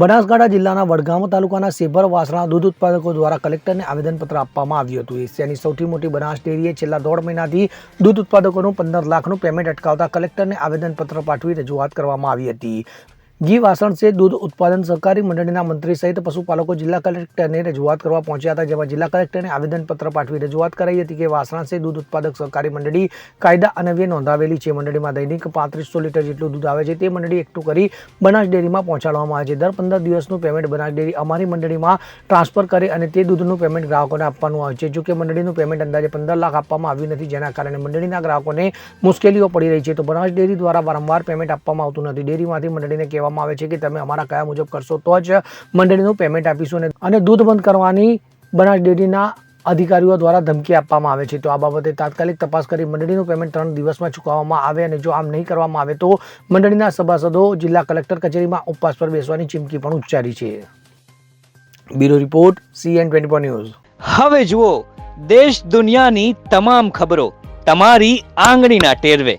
બનાસકાંઠા જિલ્લાના વડગામ તાલુકાના સેભર વાસણા દૂધ ઉત્પાદકો દ્વારા કલેક્ટરને આવેદનપત્ર આપવામાં આવ્યું હતું. એશિયાની સૌથી મોટી બનાસ ડેરીએ છેલ્લા દોઢ મહિનાથી દૂધ ઉત્પાદકોનું પંદર લાખનું પેમેન્ટ અટકાવતા કલેક્ટરને આવેદનપત્ર પાઠવી રજૂઆત કરવામાં આવી હતી. ઘી વાસણ છે, દૂધ ઉત્પાદન સહકારી મંડળીના મંત્રી સહિત પશુપાલકો જિલ્લા કલેક્ટરને રજૂઆત કરવા પહોંચ્યા હતા, જેમાં જિલ્લા કલેક્ટરને આવેદનપત્ર પાઠવી રજૂઆત કરાઈ હતી કે વાસણ છે, દૂધ ઉત્પાદક સહકારી મંડળી કાયદા અન્વયે નોંધાવેલી છે. મંડળીમાં દૈનિક પાંત્રીસો લીટર જેટલું દૂધ આવે છે, તે મંડળી એકઠું કરી બનાસ ડેરીમાં પહોંચાડવામાં આવે છે. દર પંદર દિવસનું પેમેન્ટ બનાસ ડેરી અમારી મંડળીમાં ટ્રાન્સફર કરે અને તે દૂધનું પેમેન્ટ ગ્રાહકોને આપવાનું આવે છે. જો કે મંડળીનું પેમેન્ટ અંદાજે પંદર લાખ આપવામાં આવ્યું નથી, જેના કારણે મંડળીના ગ્રાહકોને મુશ્કેલીઓ પડી રહી છે. તો બનાસ ડેરી દ્વારા વારંવાર પેમેન્ટ આપવામાં આવતું નથી. ડેરીમાંથી મંડળીને કહેવામાં આવે છે કે તમે અમારા કયા મુજબ કરશો, તો જ મંડળીનું પેમેન્ટ આપીશું અને- દૂધ બંધ કરવાની બનાસ ડેરીના અધિકારીઓ દ્વારા ધમકી આપવામાં આવે છે. તો આ બાબતે તાત્કાલિક તપાસ કરી મંડળીનું પેમેન્ટ ત્રણ દિવસમાં ચૂકવવામાં આવે અને જો આમ નહીં કરવામાં આવે તો મંડળીના સભાસદો, જિલ્લા કલેક્ટર કચેરીમાં ઉપવાસ પર બેસવાની ચીમકી પણ ઉચ્ચારી છે. Bureau report CN twenty news. હવે જુઓ, દેશ દુનિયાની તમામ ખબરો તમારી આંગળીના ટેરવે.